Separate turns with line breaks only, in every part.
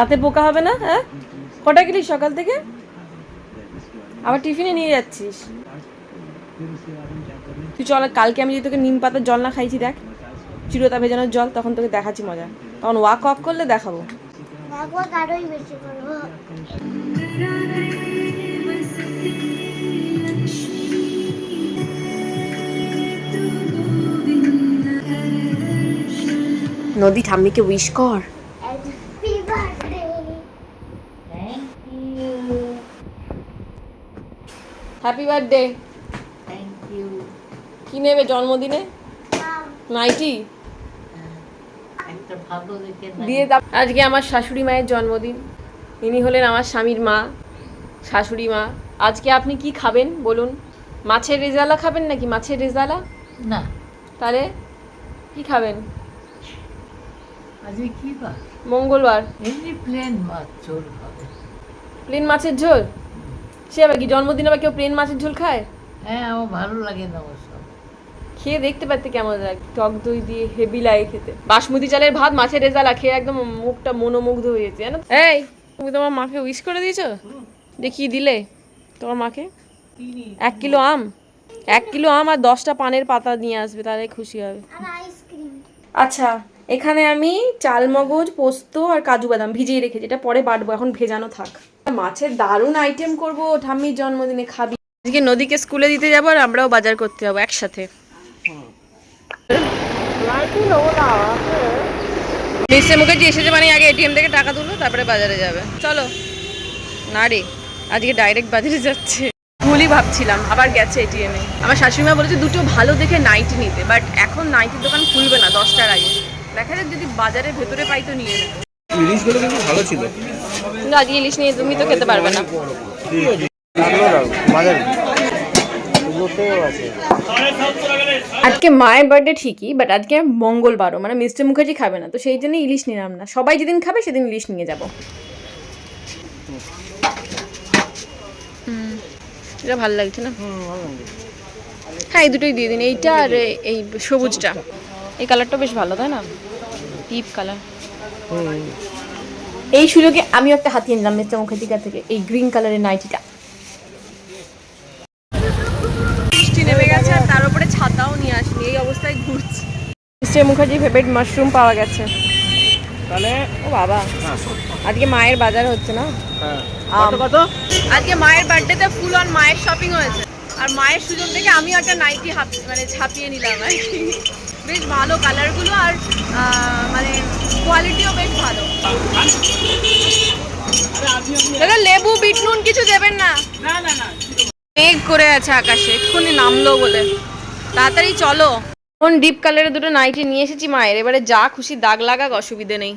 তাতে পোকা হবে না হ্যাঁ? কটা গেলি সকাল থেকে? আবার টিফিনে নিয়ে যাচ্ছিস। তুই চল, কালকে আমি যদি তোকে নিম পাতার জল না খাইছি, দেখ। চিরতা ভেজানোর জল, তখন তোকে দেখাচ্ছি মজা। তখন ওয়াক ওয়াক করলে দেখাবো। নদী ঠাম্মিকে উইশ কর
happy birthday
Thank you.
Happy birthday
Thank you.
কি নেবে জন্মদিনে? নাইটি
একটা ভালো দেখে
দিয়ে দাও। আজকে আমার শাশুড়ি মায়ের জন্মদিন। ইনি হলেন আমার স্বামীর মা শাশুড়ি মা। আজকে আপনি কি খাবেন বলুন? মাছের রেজালা খাবেন নাকি মাছের রেজালা?
না।
তাহলে কি খাবেন?
আজকে কি বা
মঙ্গলবার।
এমনি প্লেন মাছ ঝোল হবে।
প্লেন মাছের ঝোল? সে আবার কি জন্মদিন আবার কেউ প্লেন মাছের ঝোল খায়?
হ্যাঁ আমার ভালো লাগে না ওসব।
খেয়ে দেখতে পারতে কেমন লাগে? টক দই দিয়ে হেভি লাগে খেতে। বাসমতি চালের ভাত মাছের রেজালা খেয়ে একদম মুখটা মনোমুগ্ধ হয়ে গেছে জানো? এই তুমি তোমার মাকে উইশ করে দিয়েছ? দেখিয়ে দিলে তোমার মাকে? এক কিলো আম। এক কিলো আম আর দশটা পানের পাতা নিয়ে আসবে তাহলে খুশি হবে। আচ্ছা এখানে আমি চালমগজ পোস্ত আর কাজু বাদাম ভিজিয়ে রেখেছি এটা পরে বাটবো এখন ভেজানো থাক। মাছের দারুণ আইটেম করব, ঠাম্মির জন্মদিনে খাবি। আজকে নদীকে স্কুলে দিতে যাব আর আমরাও বাজার করতে যাব একসাথে। মিস্টার মুখার্জি এসেছে মানে আগে এটিএম থেকে টাকা তুলো তারপরে বাজারে যাবে। চলো। না রে, আজকে ডাইরেক্ট বাজারে যাচ্ছে। ভুলই ভাবছিলাম, আবার গেছে এটিএমে আমার শাশুড়িমা বলেছে দুটো ভালো দেখে নাইটি নিতে বাট এখন নাইটির দোকান খুলবে না, দশটার আগে। দেখা যাক যদি বাজারের ভেতরে পাই তো নিয়ে নেবে।
ভালো ছিল।
কিন্তু আজকে ইলিশ নিয়ে তুমি তো খেতে পারবে না। আজকে মায়ের বার্থডে ঠিকই বাট আজকে মঙ্গলবারও মানে মিস্টার মুখার্জি খাবে না তো সেই জন্য ইলিশ নিলাম না। সবাই যেদিন খাবে সেদিন ইলিশ নিয়ে যাব। এটা ভালো লাগছে না? হ্যাঁ এই দুটোই দিয়ে দিন। এইটা আর এই সবুজটা। এই কালারটা বেশ ভালো তাই না? ডিপ কালার এই সুযোগে আমিও একটা হাতিয়ে নিলাম মিস্টার মুখার্জির কাছ থেকে এই গ্রিন কালারের নাইটিটা। বৃষ্টি নেমে গেছে আর তার উপরে ছাতাও নিয়ে আসিনি এই অবস্থায় ঘুরছি। মিস্টার মুখার্জি ফেভারিট মাশরুম পাওয়া গেছে।
তাহলে
ও বাবা আজকে মায়ের বাজার হচ্ছে না?
হ্যাঁ। কত কত?
আজকে মায়ের বার্থডেতে ফুল অন মায়ের শপিং হয়েছে। আর মায়ের সুযোগ থেকে আমিও একটা নাইটি মানে ছাপিয়ে নিলাম আর কি। বেশ ভালো কালারগুলো আর মানে কোয়ালিটিও বেশ ভালো। দাদা লেবু বিট নুন কিছু দেবেন না? মেঘ করে আছে আকাশে এক্ষুনি নামলো বলে। তাড়াতাড়ি চলো। এখন ডিপ কালারের দুটো নাইটি নিয়ে এসেছি মায়ের এবারে যা খুশি দাগ লাগাক অসুবিধে নেই।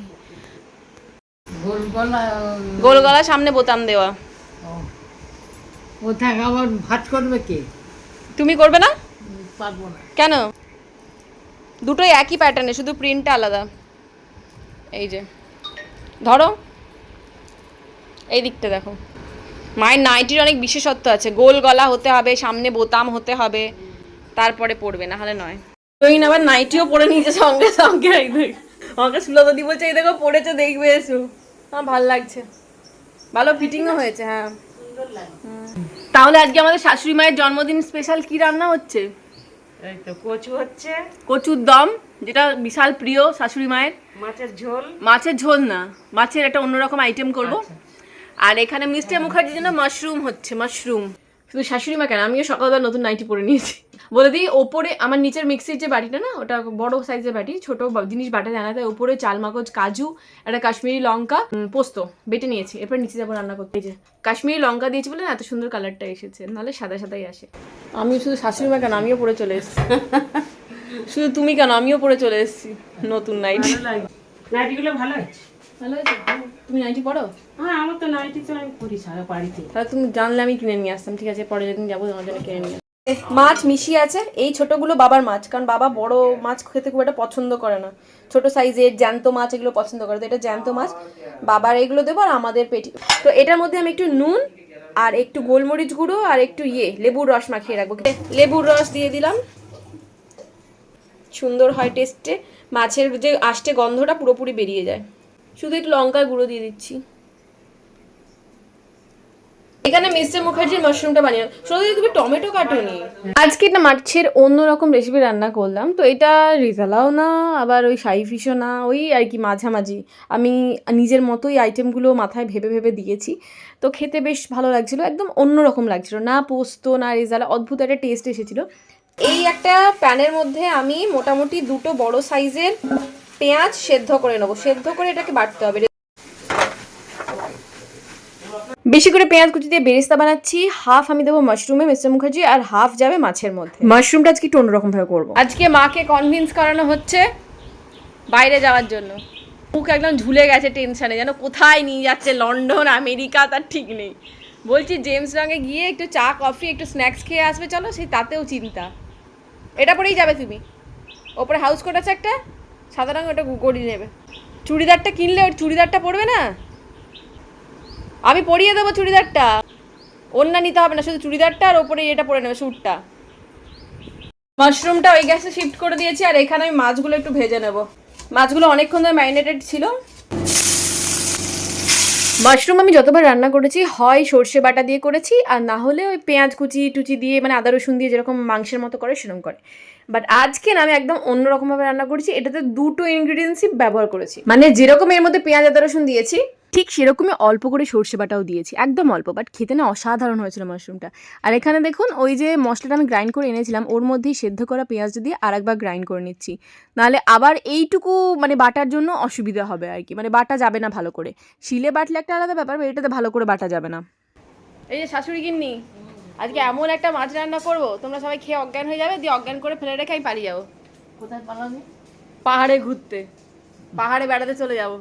গোল গলা
সামনে বোতাম দেওয়া।
ও। থাক আবার ভাত করবে কে?
তুমি করবে না?
পারব না।
কেন? দুটোই একই প্যাটার্নে শুধু প্রিন্টটা আলাদা। এই যে ধরো এই দিকটা দেখো। মায়ের নাইটির অনেক বিশেষত্ব আছে গোল গলা হতে হবে সামনে বোতাম হতে হবে তারপরে পড়বে না হলে নয়। তুই আবার নাইটিও পরে নিয়েছে সঙ্গে সঙ্গে এই দেখ। আমাকে সুলতাদি বলছে এই দেখো পড়েছে দেখবে এসো। আমার ভালো লাগছে। ভালো ফিটিংও হয়েছে হ্যাঁ। হুম। তাহলে আজকে আমাদের শাশুড়ি মায়ের জন্মদিন স্পেশাল কি রান্না হচ্ছে?
এই তো কচু হচ্ছে।
কচুর দম যেটা বিশাল প্রিয় শাশুড়ি মায়ের।
মাছের ঝোল।
মাছের ঝোল না মাছের একটা অন্যরকম আইটেম করব। আর এখানে মিস্টার মুখার্জির জন্য মাশরুম হচ্ছে মাশরুম শুধু শাশুড়ি মা কেন? আমিও সকালবেলা নতুন নাইটি পরে নিয়েছি। বলে দিই, ওপরে আমার নিচের মিক্সির যে বাটিটা না, ওটা বড় সাইজের বাটি, ছোট জিনিস বাটা জানা যায়, ওপরে চাল মাগজ কাজু, একটা কাশ্মীরি লঙ্কা পোস্ত বেটে নিয়েছি। এরপর নিচে যাব রান্না করতে। যে কাশ্মীরি লঙ্কা দিয়েছি বলে না, এত সুন্দর কালারটা এসেছে। নাহলে সাদা সাদাই আসে। আমি শুধু শাশুড়ি মা কেন? আমিও পরে চলে এসেছি। শুধু তুমি কেন? আমিও পরে চলে এসেছি নতুন নাইটি।
নাইটিগুলো ভালো হচ্ছে
ভালো হয়েছে তুমি নাইটি পড়ো?
হ্যাঁ আমার তো নাইটি তো আমি পরি সারা বাড়িতে।
তাহলে তুমি জানলে আমি কিনে নিয়ে আসতাম ঠিক আছে? পরে যেদিন যাব তোমার জন্য কিনে নিয়ে মাছ মিশিয়ে আছে এই ছোটগুলো বাবার মাছ কারণ বাবা বড় মাছ খেতে খুব একটা পছন্দ করে না। ছোট সাইজের জ্যান্ত মাছ এগুলো পছন্দ করে তো এটা জ্যান্ত মাছ। বাবার এগুলো দেবো আর আমাদের পেটি। তো এটার মধ্যে আমি একটু নুন আর একটু গোলমরিচ গুঁড়ো আর একটু ইয়ে লেবুর রস মাখিয়ে রাখব। লেবুর রস দিয়ে দিলাম। সুন্দর হয় টেস্টে। মাছের যে আষ্টে গন্ধটা পুরোপুরি বেরিয়ে যায়। শুধু একটু লঙ্কার গুঁড়ো দিয়ে দিচ্ছি। এখানে মিস্টার মুখার্জির মাশরুমটা বানিয়ে শুধু তুমি টমেটো কাটোনি আজকে না মাছের অন্যরকম রেসিপি রান্না করলাম। তো এটা রিজালাও না, আবার ওই সাই ফিশও না, ওই আর কি মাঝামাঝি। আমি নিজের মতোই আইটেমগুলো মাথায় ভেবে ভেবে দিয়েছি। তো খেতে বেশ ভালো লাগছিল, একদম অন্যরকম লাগছিল। না পোস্ত, না রেজালা, অদ্ভুত একটা টেস্ট এসেছিল। এই একটা প্যানের মধ্যে আমি মোটামুটি দুটো বড় সাইজের পেঁয়াজ সেদ্ধ করে নেব। সেদ্ধ করে এটাকে বাটতে হবে। বেশি করে পেঁয়াজ কুচি দিয়ে বেরেস্তা বানাচ্ছি। হাফ আমি দেবো মাশরুমে মিস্টার মুখার্জি আর হাফ যাবে মাছের মধ্যে। মাশরুমটা আজকে একটু অন্যরকম ভাবে করব। আজকে মাকে কনভিন্স করানো হচ্ছে বাইরে যাওয়ার জন্য। মুখ একদম ঝুলে গেছে টেনশনে যেন কোথায় নিয়ে যাচ্ছে লন্ডন আমেরিকা তার ঠিক নেই। বলছি জেমস রঙে গিয়ে একটু চা কফি একটু স্ন্যাক্স খেয়ে আসবে। চলো সেই তাতেও চিন্তা। এটা পরেই যাবে তুমি। ওপরে হাউস কোট আছে একটা সাদা রঙ ওটা গড়িয়ে নেবে। চুড়িদারটা কিনলে ওই চুড়িদারটা পরবে না? আমি পরিয়ে দেবো চুড়িদারটা। অন্য নিতে হবে না, শুধু চুড়িদারটা আর ওপরে এটা পরে নেবে, স্যুটটা। মাশরুমটা ওই গ্যাসে শিফট করে দিয়েছি, আর এখানে আমি মাছগুলো একটু ভেজে নেব। মাছগুলো অনেকক্ষণ ধরে ম্যারিনেটেড ছিল। মাশরুম আমি যতবার রান্না করেছি, হয় সর্ষে বাটা দিয়ে করেছি, আর না হলে ওই পেঁয়াজ কুচি টুচি দিয়ে মানে আদা রসুন দিয়ে যেরকম মাংসের মতো করে, সেরকম করে। বাট আজকে না আমি একদম অন্যরকমভাবে রান্না করেছি, এটাতে দুটো ইনগ্রিডিয়েন্টসই ব্যবহার করেছি। মানে যেরকম এর মধ্যে পেঁয়াজ, আদা, রসুন দিয়েছি, ঠিক সেরকমই অল্প করে সর্ষে বাটাও দিয়েছি, একদম অল্প বাট খেতে না অসাধারণ হয়েছিল মাশরুমটা আর এখানে দেখুন, ওই যে মশলাটা আমি গ্রাইন্ড করে এনেছিলাম, ওর মধ্যেই সেদ্ধ করা পেঁয়াজ দিয়ে আরেকবার গ্রাইন্ড করে নিচ্ছি। নাহলে আবার এইটুকু মানে বাটার জন্য অসুবিধা হবে আর কি মানে বাটা যাবে না ভালো করে। শিলে বাটলে একটা আলাদা ব্যাপার এটাতে ভালো করে বাটা যাবে না। এই যে শাশুড়ি গিন্নি আজকে এমন একটা মাছ রান্না করব তোমরা সবাই খেয়ে অজ্ঞান হয়ে যাবে দিয়ে অজ্ঞান করে ফেলে রেখে আমি পালিয়ে যাব।
কোথায় পালাবি?
পাহাড়ে ঘুরতে। পাহাড়ে বেড়াতে চলে যাব।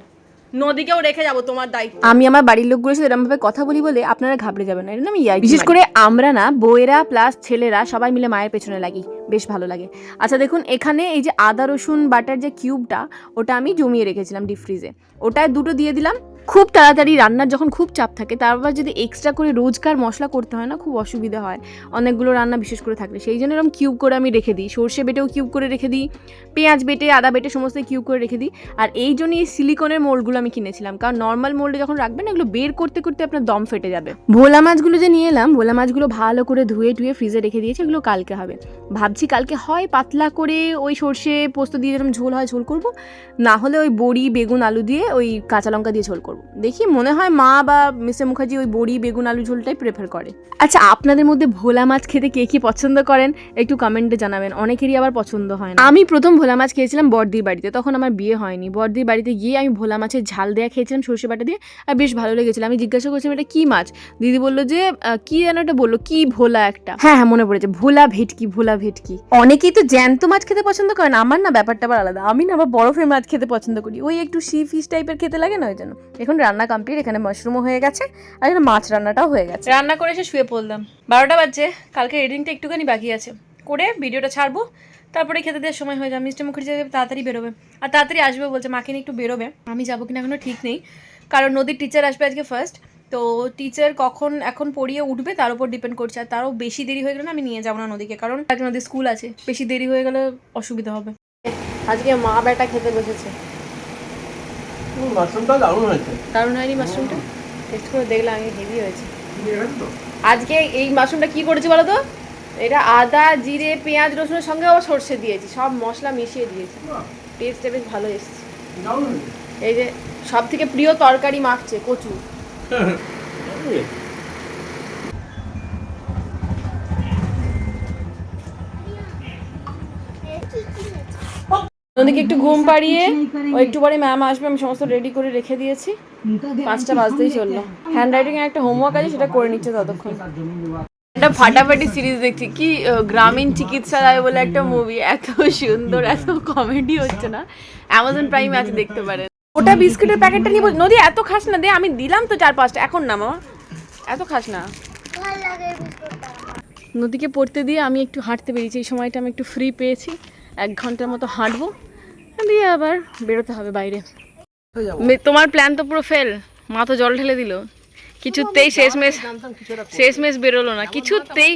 নদীকেও রেখে যাব তোমার দায়িত্ব। আমি আমার বাড়ির লোকগুলোর সাথে এরকম ভাবে কথা বলি বলে আপনারা ঘাবড়ে যাবেন না। এটা আমি বিশেষ করে আমরা না বউয়েরা প্লাস ছেলেরা সবাই মিলে মায়ের পেছনে লাগি। বেশ ভালো লাগে। আচ্ছা দেখুন এখানে এই যে আদা রসুন বাটার যে কিউবটা ওটা আমি জমিয়ে রেখেছিলাম ডিপ ফ্রিজে ওটায় দুটো দিয়ে দিলাম। খুব তাড়াতাড়ি রান্নার যখন খুব চাপ থাকে, তারপর যদি এক্সট্রা করে রোজকার মশলা করতে হয় না, খুব অসুবিধা হয়। অনেকগুলো রান্না বিশেষ করে থাকলে। সেই জন্য এরকম কিউব করে আমি রেখে দিই। সর্ষে বেটেও কিউব করে রেখে দিই। পেঁয়াজ বেটে, আদা বেটে, সমস্ত কিউব করে রেখে দিই। আর এই জন্য এই সিলিকনের মোল্ডগুলো আমি কিনেছিলাম। কারণ নর্মাল মোল্ডে যখন রাখবেন, এগুলো বের করতে করতে আপনার দম ফেটে যাবে। ভোলা মাছগুলো যে নিয়ে এলাম, ভোলা মাছগুলো ভালো করে ধুয়ে, টুয়ে ফ্রিজে রেখে দিয়েছি। এগুলো কালকে হবে। ভাবছি কালকে হয় পাতলা করে ওই সর্ষে পোস্ত দিয়ে যেরকম ঝোল হয়, ঝোল করব। না হলে ওই বড়ি, বেগুন, আলু দিয়ে ওই কাঁচা লঙ্কা দিয়ে ঝোল করব। দেখি মনে হয় মা বা মিস্টার মুখার্জি ওই বড়ি বেগুন আলু ঝোলটাই প্রেফার করে। আচ্ছা আপনাদের মধ্যে ভোলা মাছ খেতে কে কি পছন্দ করেন? একটু কমেন্টে জানাবেন। অনেকেরই আবার পছন্দ হয় না। আমি প্রথম ভোলা মাছ খেয়েছিলাম বড়দির বাড়িতে। তখন আমার বিয়ে হয়নি। বড়দির বাড়িতে গিয়ে আমি ভোলা মাছের ঝাল দেওয়া খেয়েছিলাম সর্ষে বাটা দিয়ে আর বেশ ভালো লেগেছিল। আমি জিজ্ঞাসা করছিলাম এটা কি মাছ? দিদি বলল যে কি যেন এটা বলল? কি ভোলা একটা? হ্যাঁ হ্যাঁ মনে পড়েছে। ভোলা ভেটকি ভোলা ভেটকি। অনেকেই তো জ্যান্ত মাছ খেতে পছন্দ করেন। আমার না ব্যাপারটা আবার আলাদা। আমি না আবার বরফের মাছ খেতে পছন্দ করি। ওই একটু সি ফিশ টাইপের খেতে লাগে না ওই জন্য। এখন রান্না কমপ্লিট এখানে মাশরুমও হয়ে গেছে আর এখানে মাছ রান্নাটাও হয়ে গেছে। রান্না করে এসে শুয়ে পড়লাম। বারোটা বাজছে কালকে এডিংটা একটুখানি বাকি আছে। করে ভিডিওটা ছাড়বো তারপরে খেতে দেওয়ার সময় হয়ে যাবে মিস্টার মুখার্জি যাবে তাড়াতাড়ি বেরোবে। আর তাড়াতাড়ি আসবে বলছে মাকে নিয়ে একটু বেরোবে। আমি যাব কিনা এখনও ঠিক নেই কারণ নদীর টিচার আসবে আজকে ফার্স্ট তো টিচার কখন এখন পড়িয়ে উঠবে তার উপর ডিপেন্ড করছে। আর তারও বেশি দেরি হয়ে গেলে না আমি নিয়ে যাব না নদীকে কারণ নদীর স্কুল আছে। বেশি দেরি হয়ে গেলে অসুবিধা হবে। আজকে মা বেটা খেতে বসেছে।
মাশরুমটা দারুণ হয়েছে।
দারুণ হয়নি মাশরুমটা? টেস্ট করে দেখলাম আমি হেভি হয়েছে। আজকে এই মাশরুমটা কি করেছি বলো তো? এটা আদা জিরে পেঁয়াজ রসুনের সঙ্গে আবার সর্ষে দিয়েছি। সব মশলা মিশিয়ে দিয়েছি। টেস্টটা বেশ ভালো এসেছে। এই যে সব থেকে প্রিয় তরকারি মাখছে কচু। নদীকে একটু ঘুম পাড়িয়ে ও একটু পরে ম্যাম আসবে আমি সমস্ত রেডি করে রেখে দিয়েছি। পাঁচটা বাজতেই চলল। হ্যান্ড রাইটিং একটা হোমওয়ার্ক আছে সেটা করে নিচ্ছে ততক্ষণ। একটা ফাটাফাটি সিরিজ দেখছি। কি গ্রামীণ চিকিৎসালয় বলে একটা মুভি এত সুন্দর এত কমেডি হচ্ছে না। অ্যামাজন প্রাইমে আছে দেখতে পারেন। ওটা বিস্কুটের প্যাকেটটা নিয়ে নদী এত খাস না দে আমি দিলাম তো চার পাঁচটা। এখন না মামা এত খাস না।
ভালো লাগে বিস্কুটটা
নদীকে পড়তে দিয়ে আমি একটু হাঁটতে পেরেছি। এই সময়টা আমি একটু ফ্রি পেয়েছি। এক ঘণ্টার মতো হাঁটবো। দিয়ে আবার বেরোতে হবে বাইরে। তোমার প্ল্যান তো পুরো ফেল মা তো জল ঢেলে দিল। কিছুতেই শেষমেশ শেষমেশ বেরোলো না। কিছুতেই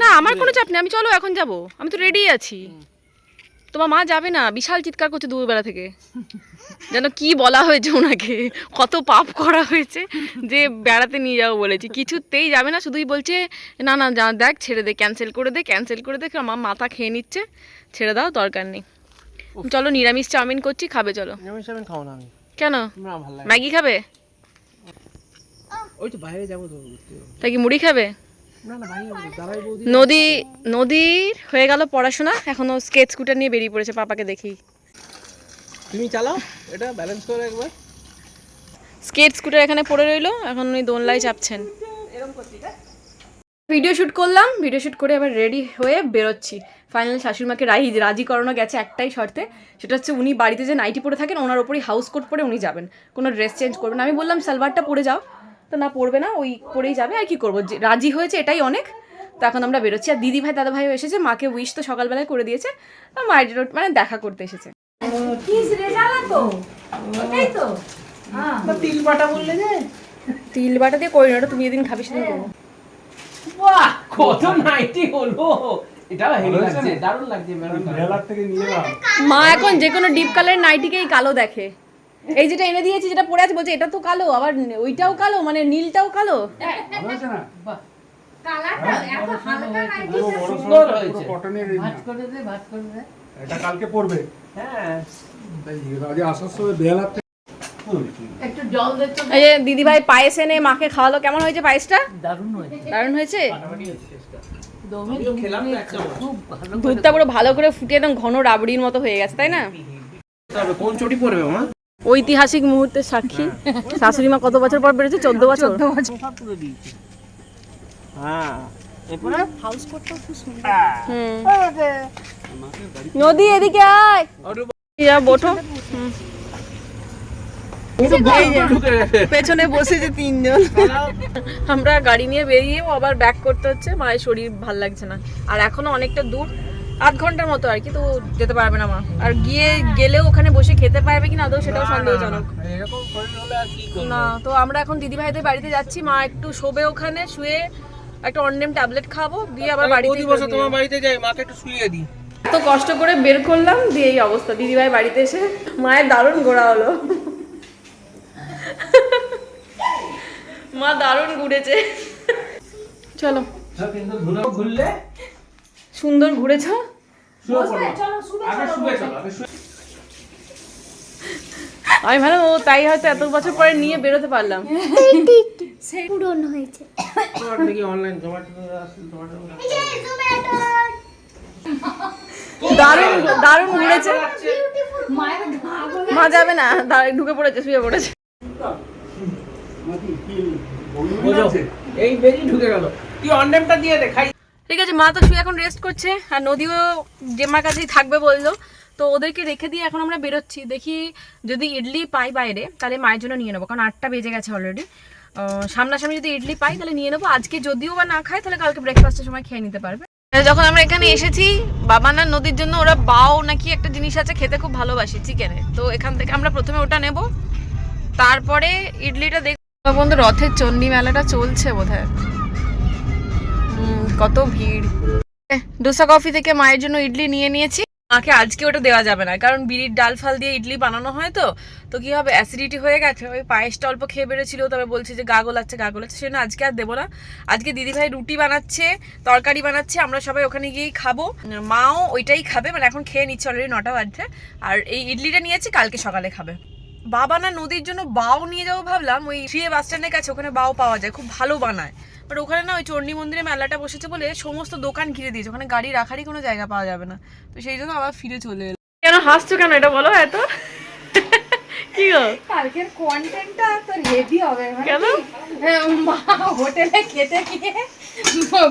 না আমার কোনো চাপ নেই। আমি চলো এখন যাব। আমি তো রেডি আছি। তোমার মা যাবে না। বিশাল চিৎকার করছে দুপুরবেলা থেকে। যেন কি বলা হয়েছে ওনাকে। কত পাপ করা হয়েছে যে বেড়াতে নিয়ে যাব বলেছি। কিছুতেই যাবে না। শুধুই বলছে না না দেখ ছেড়ে দে ক্যান্সেল করে দে ক্যান্সেল করে দে। আমার মাথা খেয়ে নিচ্ছে। ছেড়ে দাও দরকার নেই। চলো নিরামিষ চাউমিন করছি খাবে চলো।
যেমন সেমন খাও না আমি।
কেন?
না ভালো লাগে
ম্যাগি খাবে?
ওই তো বাইরে যাব তো
কি মুড়ি খাবে?
না না বাইরে যাব। দাঁড়াই বৌদি।
নদী নদীর হয়ে গেল পড়াশোনা এখনও স্কেচ স্কুটার নিয়ে বেরিয়ে পড়েছে পাপাকে দেখি।
তুমি চালাও এটা ব্যালেন্স করো একবার।
স্কেট স্কুটার এখানে পড়ে রইল এখন উনি দোনলায় চাপছেন। ভিডিও শ্যুট করলাম ভিডিও শ্যুট করে এবার রেডি হয়ে বেরোচ্ছি। ফাইনাল শাশুড়িমাকে রাহি রাজি করানো গেছে একটাই শর্তে সেটা হচ্ছে উনি বাড়িতে যে নাইটি পরে থাকেন ওনার ওপরই হাউস কোট পরে উনি যাবেন। কোনো ড্রেস চেঞ্জ করবেন না। আমি বললাম সালোয়ারটা পরে যাও। তো না পরবে না ওই পরেই যাবে আর কি করব? যে রাজি হয়েছে এটাই অনেক। তো এখন আমরা বেরোচ্ছি। আর দিদি ভাই দাদা ভাইও এসেছে মাকে উইশ তো সকালবেলায় করে দিয়েছে। আর মায়ের মানে দেখা করতে এসেছে।
তিল বাটা বললে যে?
তিল বাটা দিয়ে করি না ওটা তুমি যেদিন খাবি সেদিন করব।
বাহ কত নাইটি হলো। এটা হেভি লাগছে দারুণ লাগছে ম্যাডাম
মা এখন যে কোনো ডিপ কালারের নাইটিকেই কালো দেখে। এই যেটা এনে দিয়েছি যেটা পরে আছে বলছে এটা তো কালো আবার ওইটাও কালো মানে নীলটাও কালো।
দে
এটা কালকে পড়বে
হ্যাঁ।
আসার সময় বেহালার
দিদি ভাই পায়েস এনে মাকে খাওয়ালো। কেমন হয়েছে পায়েসটা?
দারুণ হয়েছে।
দারুণ হয়েছে? দুধটা পুরো ভালো করে ফুটিয়ে একদম ঘন রাবড়ির মতো হয়ে গেছে তাই না?
কোন চটি পড়বে মা?
ঐতিহাসিক মুহূর্তের সাক্ষী। শাশুড়ি মা কত বছর পর বেড়েছে? চোদ্দ বছর।
হ্যাঁ।
হুম। নদী এদিকে আয়। বটো পেছনে বসেছে তিনজন। আমরা গাড়ি নিয়ে বেরিয়েও আবার ব্যাক করতে হচ্ছে মায়ের শরীর ভালো লাগছে না। আর এখনও অনেকটা দূর আধ ঘণ্টার মতো আর কি তো যেতে পারবে না মা। আর গিয়ে গেলেও ওখানে বসে খেতে পারবে কিনা আদৌ সেটাও সন্দেহজনক। না তো আমরা এখন দিদি ভাইদের বাড়িতে যাচ্ছি মা একটু শোবে ওখানে শুয়ে একটা অনডেম ট্যাবলেট খাব দিয়ে আবার বাড়িতে
বসো তোমার বাড়িতে যাই মাকে একটু শুইয়ে দিই।
তো কষ্ট করে বের করলাম দিয়ে এই অবস্থা দিদি ভাই বাড়িতে এসে মায়ের দারুণ গোড়া হলো। মা দারুণ ঘুরেছে। চলো।
ঘুরলে
সুন্দর ঘুরেছো? আমি ভাবলাম ও তাই হয়তো এত বছর পরে নিয়ে বেরোতে পারলাম।
হয়েছে।
দারুণ দারুণ ঘুরেছে। মা যাবে না দাঁড়িয়ে ঢুকে পড়েছে শুয়ে পড়েছে।
এই বেরি ঢুকে গেল। তুই অনলাইনটা দিয়ে দে খাই।
ঠিক আছে মা তো শুয়ে এখন রেস্ট করছে আর নদীও জেম্মার কাছেই থাকবে বলল। তো ওদেরকে রেখে দিয়ে এখন আমরা বেরোচ্ছি। দেখি যদি ইডলি পাই বাইরে তাহলে মায়ের জন্য নিয়ে নেব কারণ আটটা বেজে গেছে অলরেডি সামনাসামনি যদি ইডলি পাই তাহলে নিয়ে নেব। আজকে যদিও বা না খাই তাহলে কালকে ব্রেকফাস্টের সময় খেয়ে নিতে পারবে। যখন আমরা এখানে এসেছি বাবানার নদীর জন্য ওরা বাও নাকি একটা জিনিস আছে খেতে খুব ভালোবাসি চিকেনে তো এখান থেকে আমরা প্রথমে ওটা নেব। তারপরে ইডলিটা দেখ বন্ধু, রথের চণ্ডী মেলাটা চলছে বোধহয়। কত ভিড়। ডোসা কফি থেকে মায়ের জন্য ইডলি নিয়ে নিয়েছি। মাকে আজকে ওটা দেওয়া যাবে না, কারণ বিড়ির ডাল ফাল দিয়ে ইডলি বানানো হয় তো। তো কি হবে অ্যাসিডিটি হয়ে গেছে। ওই পায়েসটা অল্প খেয়ে বেড়েছিল, তবে বলছে যে গা গোলাচ্ছে গা গোলাচ্ছে সেজন্য আজকে আর দেবো না। আজকে দিদিভাই রুটি বানাচ্ছে, তরকারি বানাচ্ছে, আমরা সবাই ওখানে গিয়েই খাব। মাও ওইটাই খাবে মানে এখন খেয়ে নিচ্ছে অলরেডি নটা বাজছে। আর এই ইডলিটা নিয়েছি, কালকে সকালে খাবে। বাবা না নদীর জন্য বাও নিয়ে যাব ভাবলাম ওই থ্রি বাস স্ট্যান্ডের কাছে ওখানে বাও পাওয়া যায় খুব ভালো বানায়। বাট ওখানে না ওই চণ্ডী মন্দিরে মেলাটা বসেছে বলে সমস্ত দোকান ঘিরে দিয়েছে ওখানে গাড়ি রাখারই কোনো জায়গা পাওয়া যাবে না। তো সেই জন্য আবার ফিরে চলে এলো কেন হাসছো কেন এটা বলো এত? কি গো?
কালকের কন্টেন্টটা তো হেভি হবে মানে
কেন?
হ্যাঁ, মা হোটেলে খেতে গিয়ে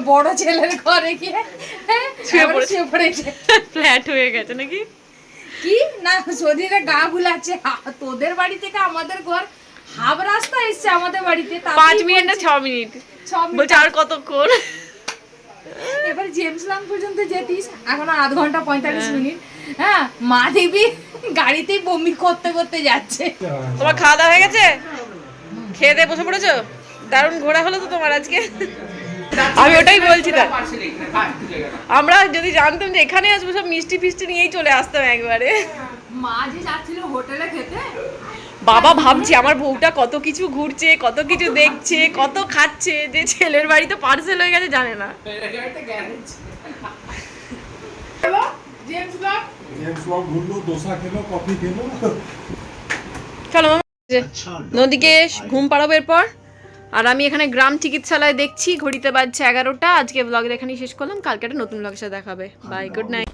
বড় ছেলের ঘরে গিয়ে হ্যাঁ,
শুয়ে।
শুয়ে পড়েছে।
ফ্ল্যাট হয়ে গেছে নাকি?
কি? না শরীরে গা গুলাচ্ছে তোদের বাড়ি থেকে আমাদের ঘর হাফ রাস্তা এসছে আমাদের বাড়িতে
পাঁচ মিনিট না ছ মিনিট?
ছ মিনিট।
আর কতক্ষণ?
এবার জেমস লাং পর্যন্ত যেতিস এখন আধ ঘণ্টা পঁয়তাল্লিশ
হ্যাঁ।
মিনিট। হ্যাঁ মা দেখবি গাড়িতেই বমি করতে করতে যাচ্ছে।
তোমার খাওয়া দাওয়া হয়ে গেছে? খেয়ে দিয়ে বসে পড়েছো? দারুণ ঘোরা হলো তো তোমার আজকে। আমি ওটাই বলছি
ঢুকে গেল
আমরা যদি জানতাম যে এখানে আসব সব মিষ্টি ফিষ্টি নিয়েই চলে আসতাম একবারে।
মা যে যাচ্ছিল হোটেলে খেতে।
বাবা ভাবছি আমার বউটা কত কিছু ঘুরছে কত কিছু দেখছে কত খাচ্ছে যে ছেলের বাড়িতে পার্সেল হয়ে গেছে জানে না।
একটা garage
James blog
James walk ঘুরলো dosa খেলো কফি খেলো।
চলো যে, নদীকে ঘুম পাড়াবো এরপর। আর আমি এখানে গ্রাম চিকিৎসালয় দেখছি, ঘড়িতে বাজছে এগারোটা। আজকে ব্লগের এখানেই শেষ করলাম। কালকে একটা নতুন ব্লগের সাথে দেখাবে বাই গুড নাইট